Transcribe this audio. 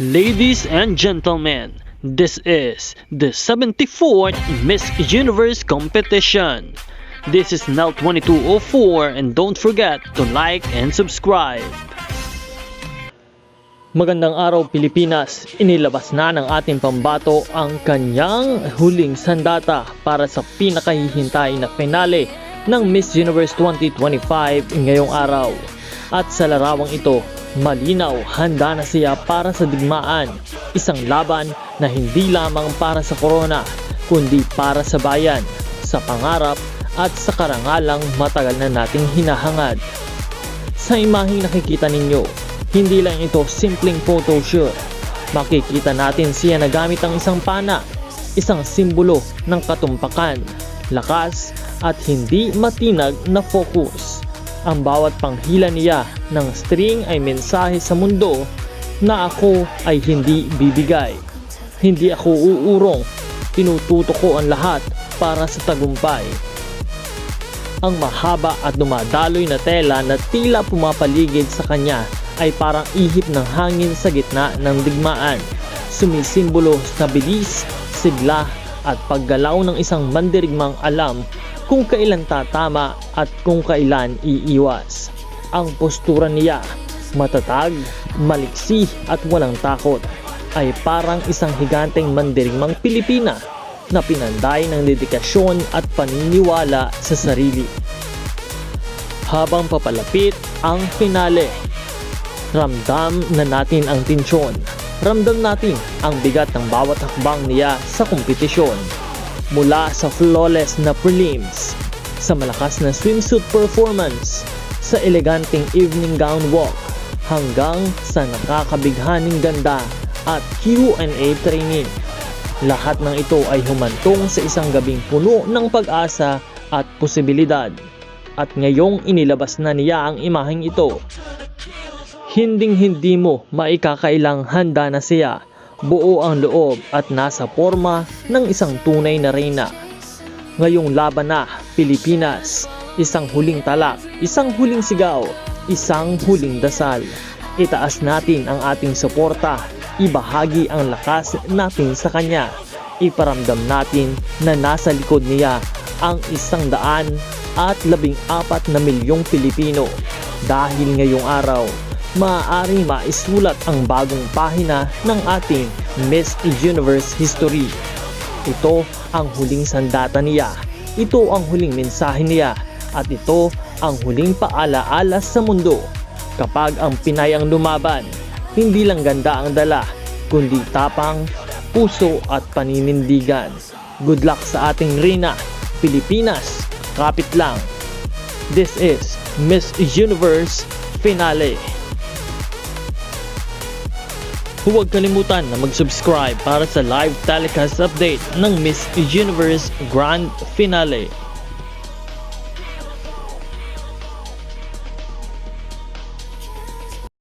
Ladies and gentlemen, this is the 74th Miss Universe competition. This is Nel 2204 and don't forget to like and subscribe. Magandang araw Pilipinas, inilabas na ng ating pambato ang kanyang huling sandata para sa pinakahihintay na finale ng Miss Universe 2025 ngayong araw. At sa larawang ito, malinaw handa na siya para sa digmaan, isang laban na hindi lamang para sa corona, kundi para sa bayan, sa pangarap at sa karangalang matagal na nating hinahangad. Sa imaheng nakikita ninyo, hindi lang ito simpleng photoshoot. Makikita natin siya na gamit ang isang pana, isang simbolo ng katumpakan, lakas at hindi matinag na focus. Ang bawat panghila niya ng string ay mensahe sa mundo na ako ay hindi bibigay. Hindi ako uurong, tinututo ko ang lahat para sa tagumpay ang mahaba at dumadaloy na tela na tila pumapaligid sa kanya ay parang ihip ng hangin sa gitna ng digmaan. Sumisimbolo sa bilis, sigla at paggalaw ng isang mandirigmang alam kung kailan tatama at kung kailan iiwas. Ang postura niya, matatag, maliksi at walang takot, ay parang isang higanteng mandirigmang Pilipina na pinanday ng dedikasyon at paniniwala sa sarili. Habang papalapit ang finale, ramdam na natin ang tensyon. Ramdam natin ang bigat ng bawat hakbang niya sa kompetisyon. Mula sa flawless na prelims, sa malakas na swimsuit performance, sa eleganteng evening gown walk, hanggang sa nakakabighaning ganda at Q&A training. Lahat ng ito ay humantong sa isang gabing puno ng pag-asa at posibilidad. At ngayong inilabas na niya ang imaheng ito. Hinding hindi mo maikakailang handa na siya. Buo ang loob at nasa forma ng isang tunay na reyna. Ngayong laban na, Pilipinas, isang huling talak, isang huling sigaw, isang huling dasal. Itaas natin ang ating suporta ibahagi ang lakas natin sa kanya. Iparamdam natin na nasa likod niya ang isang daan at labing apat na milyong Pilipino. Dahil ngayong araw, maaari maisulat ang bagong pahina ng ating Miss Universe history. Ito ang huling sandata niya. Ito ang huling mensahe niya. At ito ang huling paalaala sa mundo. Kapag ang Pinay ang lumaban, hindi lang ganda ang dala, kundi tapang, puso at paninindigan. Good luck sa ating Rina, Pilipinas, kapit lang. This is Miss Universe Finale. Huwag kalimutan na mag-subscribe para sa live telecast update ng Miss Universe Grand Finale.